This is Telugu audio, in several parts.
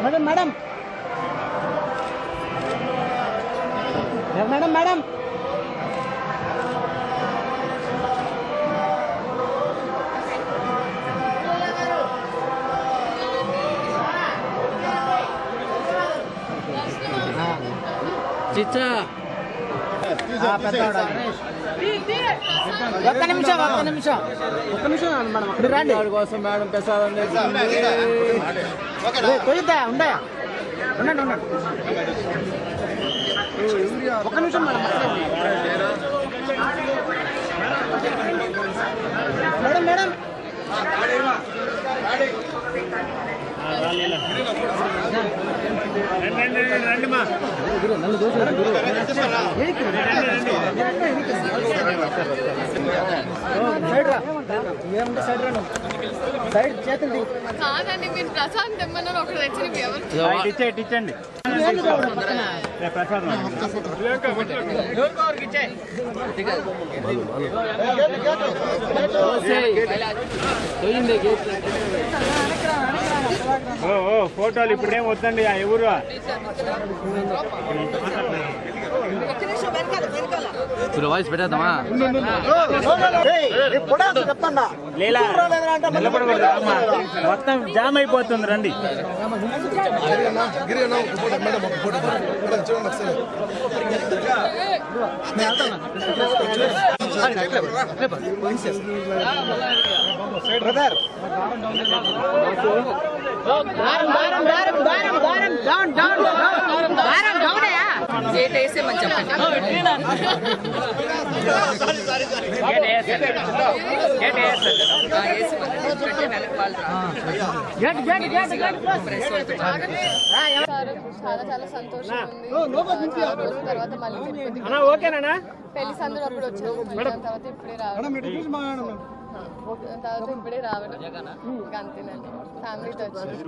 మేడం మేడం మేడం మేడం 진짜 ఒక్క నిమిషం ఒక్క నిమిషం. ఒక్క నిమిషం మేడం. రండి. వాడి కోసం మేడం ప్రసాదం. కొయ్యద్దా? ఉండే ఉండండి ఉండండి. ఒక్క నిమిషం మేడం మేడం సైడ్ రా ఏముంటే సైడ్ రా సైడ్ చేతులు. కాదండి మీరు ప్రశాంత్ తెమ్మన్నారు ఒకటి తెచ్చిన ఎవరు ఇచ్చండి ఏంది ఓ ఓ ఫోటోలు ఇప్పుడేం వద్దండి ఆ ఎవరు? ఇప్పుడు వాయిస్ పెట్టేద్దామా. మొత్తం జామ్ అయిపోతుంది రండి. దారం దారం దారం దారం దారం డౌన్ డౌన్ డౌన్ దారం డౌన్ అయ్యా గేట్ వేసేమని చెప్పండి ఆ, వేసేమని. పెట్టే వెనక వాళ్ళు రా. Gate gate gate gate sir, చాలా చాలా సంతోషం ఉంది చాలా రోజుల తర్వాత మళ్ళీ తిరుపతికి అన్నా ఓకేనా పెళ్ళి సందులో అప్పుడు దాని తర్వాత ఇప్పుడే రావడం. ఆ, తర్వాత ఇప్పుడే రావడం. అంతేనండి. ఫ్యామిలీతో వచ్చి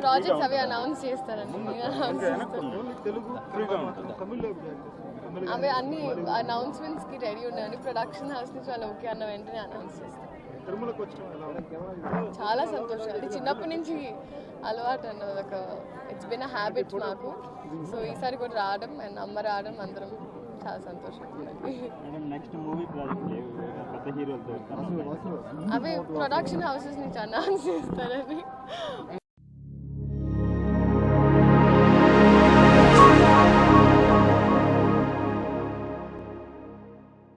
ప్రాజెక్ట్స్ అవి అనౌన్స్ చేస్తారండి. అవి అన్ని అనౌన్స్మెంట్స్కి రెడీ ఉన్నాయండి. ప్రొడక్షన్ హౌస్ నుంచి వాళ్ళు ఓకే అన్న వెంటనే అనౌన్స్ చేస్తారు. చాలా సంతోషం. అది చిన్నప్పటి నుంచి అలవాటు అన్నది ఒక ఇట్స్ బిన్ అ హ్యాబిట్ మాకు. సో ఈసారి కూడా రావడం అండ్ అమ్మ రావడం అందరం చాలా సంతోషం నెక్స్ట్ మూవీ ప్రాజెక్ట్ అవి ప్రొడక్షన్ హౌసెస్ నుంచి అనౌన్స్ చేస్తారని.